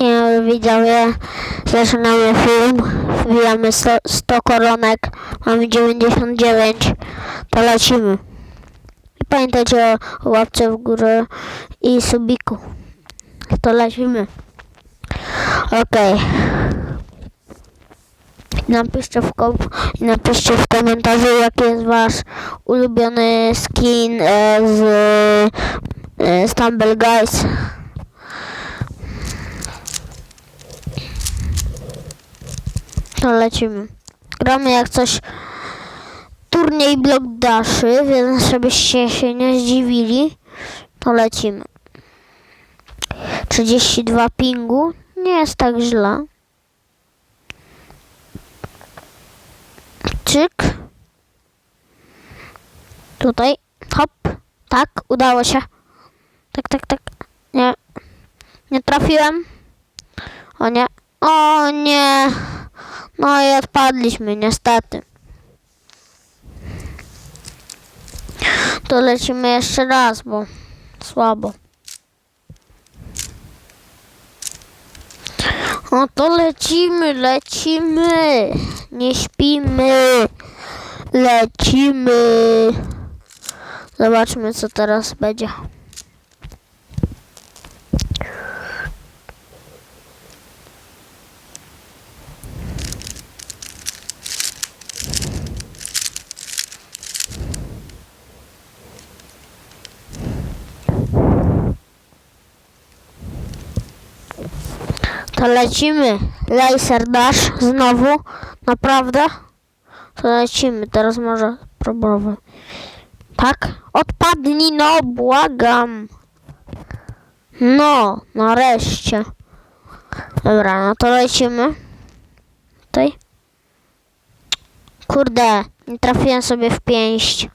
Nie, widzowie, zaczynamy film, wbijamy 100, 100 koronek, mamy 99, to lecimy. I pamiętajcie o łapce w górę i subiku. To lecimy. Okej. Napiszcie w, kom- napiszcie w komentarzu, jaki jest wasz ulubiony skin e, z e, Stumble Guys. To lecimy. Gramy jak coś turniej blok daszy, więc żebyście się nie zdziwili, to lecimy. 32 pingu, nie jest tak źle. Czyk. Tutaj, hop, tak, udało się. Tak, tak, tak, nie, nie trafiłem. O nie, o nie. No i odpadliśmy, niestety. To lecimy jeszcze raz, bo słabo. No to lecimy, lecimy. Nie śpimy. Lecimy. Zobaczmy, co teraz będzie. To lecimy. Laser dash znowu. Naprawdę? To lecimy. Teraz może próbować. Tak? Odpadnij, no, błagam. No, nareszcie. Dobra, no to lecimy. Tutaj. Kurde, nie trafiłem sobie w pięść.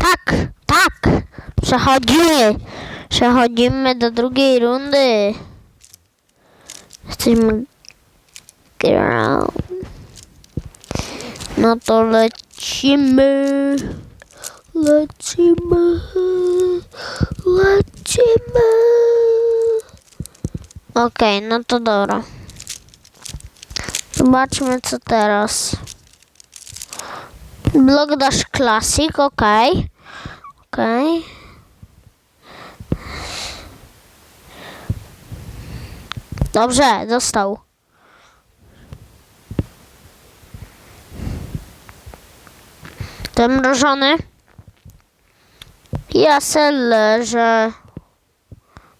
Tak, tak. Przechodzimy. Przechodzimy do drugiej rundy. Jesteśmy ground. No to lecimy. Lecimy. Lecimy. Okej, no to dobra. Zobaczmy co teraz. Dash Classic, okej. Okej. Dobrze, dostał. Ten mrożony. Ja se leżę.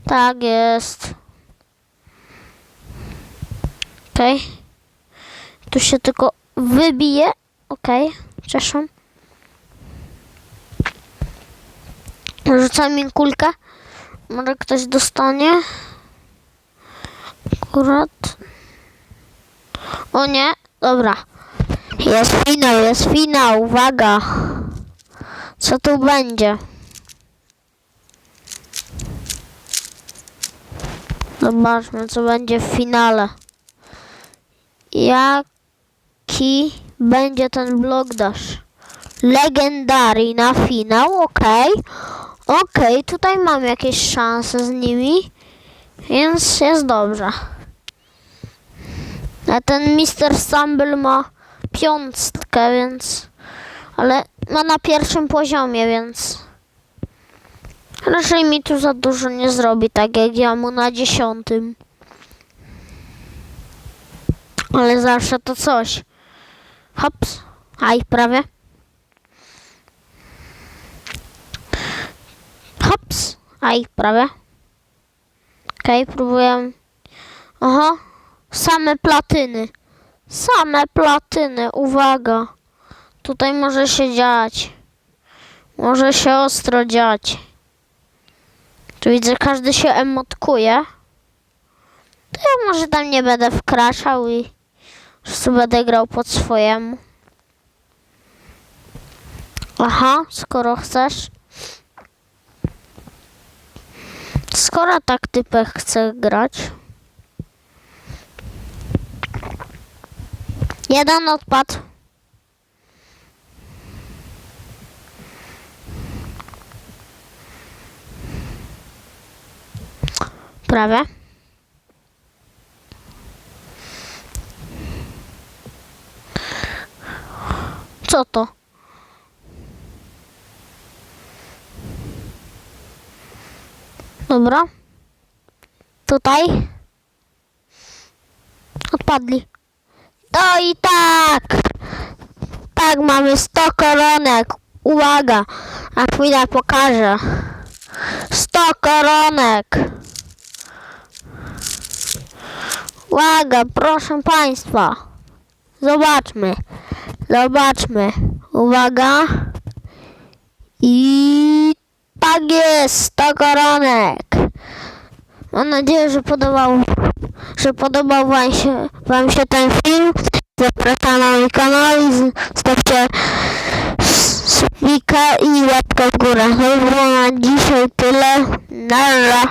Tak jest. Okej. Tu się tylko wybije. Okej, przepraszam. Rzucam mi kulkę. Może ktoś dostanie. Akurat. O nie, dobra. Jest finał, jest finał, uwaga. Co tu będzie? Zobaczmy, co będzie w finale. Jaki będzie ten blok dash? Legendary na finał, okej. Okej, tutaj mam jakieś szanse z nimi, więc jest dobrze. A ten Mr. Stumble ma piątkę, więc... Ale ma na pierwszym poziomie, więc... Raczej mi tu za dużo nie zrobi, tak jak ja mu na dziesiątym. Ale zawsze to coś. Hops. Aj, prawie. Hops. Aj, prawie. Okej, próbuję. Aha. Same platyny. Same platyny. Uwaga. Tutaj może się dziać. Może się ostro dziać. Tu widzę, każdy się emotkuje. To ja może tam nie będę wkraczał i po będę grał pod swojemu. Aha, skoro chcesz. skoro tak typek chce grać. Jeden odpadł. Prawie. Co to? Dobra. Tutaj. Odpadli. To i tak. Tak, mamy 100 koronek. Uwaga, a chwilę pokażę. 100 koronek. Uwaga, proszę Państwa. Zobaczmy. Zobaczmy. Uwaga. I tak jest, 100 koronek. Mam nadzieję, że podobał, że podobał wam się, wam się ten film. Zapraszam na mój kanał i stawcie subika i łapkę w górę. To by było na dzisiaj tyle. Nara.